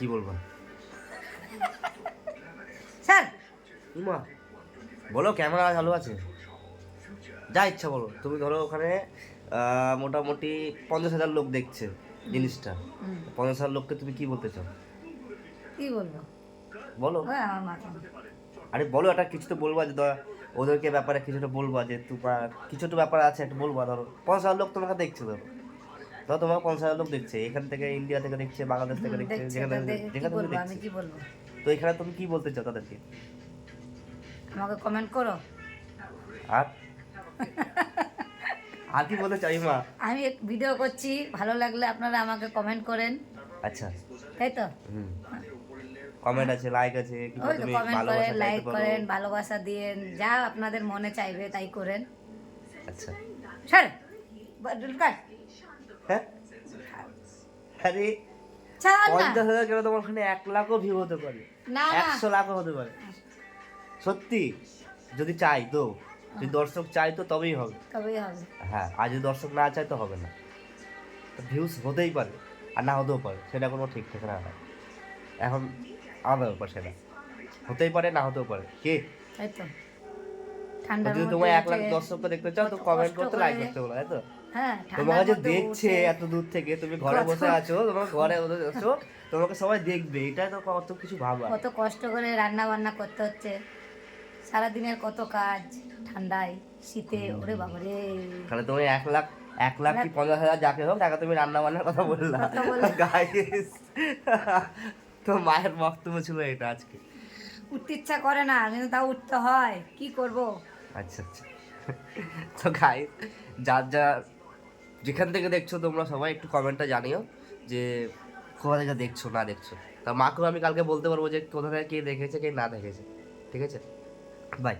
কি বলব? স্যার! উমা বলো ক্যামেরা চালু আছে? যা ইচ্ছা বলো তুমি ধরো ওখানে মোটামুটি পঞ্চাশ হাজার লোক দেখছে জিনিসটা। পঞ্চাশ হাজার লোককে তুমি কি বলতে চাও? কি বলব? বলো। আরে বলো একটা কিছু তো বলবা যে ধর ওদেরকে ব্যাপারে কিছুটা বলবা যে তোমার কিছু তো ব্যাপার আছে একটা বলবা ধরো। পঞ্চাশ হাজার লোক তোমাকে দেখছে ধরো। ধরো তোমাকে পঞ্চাশ হাজার লোক দেখছে? এখান থেকে ইন্ডিয়া থেকে দেখছে বাংলাদেশ থেকে দেখছে যেখানে যেখানে থেকে আমি দেখছে। কি বলব? তো এখানে তুমি কি বলতে চাও তাদেরকে? আমাকে কমেন্ট করো? আর? আর কি বলতে চাই মা আমি ভিডিও করছি ভালো লাগলে আপনারা আমাকে কমেন্ট করেন। আচ্ছা। তাই তো? হুম। কমেন্ট আছে লাইক আছে তুমি কমেন্ট ভালোবাসা করেন লাইক চাইতে পারো করেন ভালোবাসা দিয়েন যা আপনাদের মনে চাইবে তাই করেন। আচ্ছা। স্যার হ্যাঁ? আরে পঞ্চাশ হাজার কেন তোমার ওখানে এক লাখও ভিউ হতে পারে? একশো লাখও হতে পারে। সত্যি? যদি চাই তো। যদি দর্শক চাই তো তবেই হবে। তবেই হবে। হ্যাঁ আর যদি দর্শক না চায় তো হবে না। ভিউজ হতেই পারে আর না হতেও পারে সেটা কোনো ঠিক ঠিকানা না এখন আলাদা ব্যাপার সেটা। হতেই পারে না হতেও পারে। কে? তাই তো। যদি তোমার এক লাখ দর্শককে দেখতে চাও তো কমেন্ট করতে লাইক করে- করতে বলো তাই তো? হ্যাঁ তোমাকে যে দেখছে এত দূর থেকে তুমি ঘরে বসে আছো তোমার ঘরে বসে আছো তোমাকে সবাই দেখবে এটাই তো কত কিছু ভাবা। কত কষ্ট করে রান্না বান্না করতে হচ্ছে সারাদিনের কত কাজ ঠান্ডায় শীতে ওরে বাবারে। তাহলে তুমি এক লাখ এক লাখ কি পঞ্চাশ হাজার যাকে হোক তাকে তুমি রান্না বান্নার কথা বললা। কথা বললাম। তো মায়ের বক্তব্য ছিল এটা আজকে। উঠতে ইচ্ছা করে না কিন্তু তাও উঠতে হয় কি করব? আচ্ছা আচ্ছা। তো গাইস যার যার যেখান থেকে দেখছ তোমরা সবাই একটু কমেন্টটা জানিও যে কোথা থেকে দেখছ, না দেখছ। তা মাকেও আমি কালকে বলতে পারব যে কোথা থেকে কে দেখেছে, কে না দেখেছে। ঠিক আছে? বাই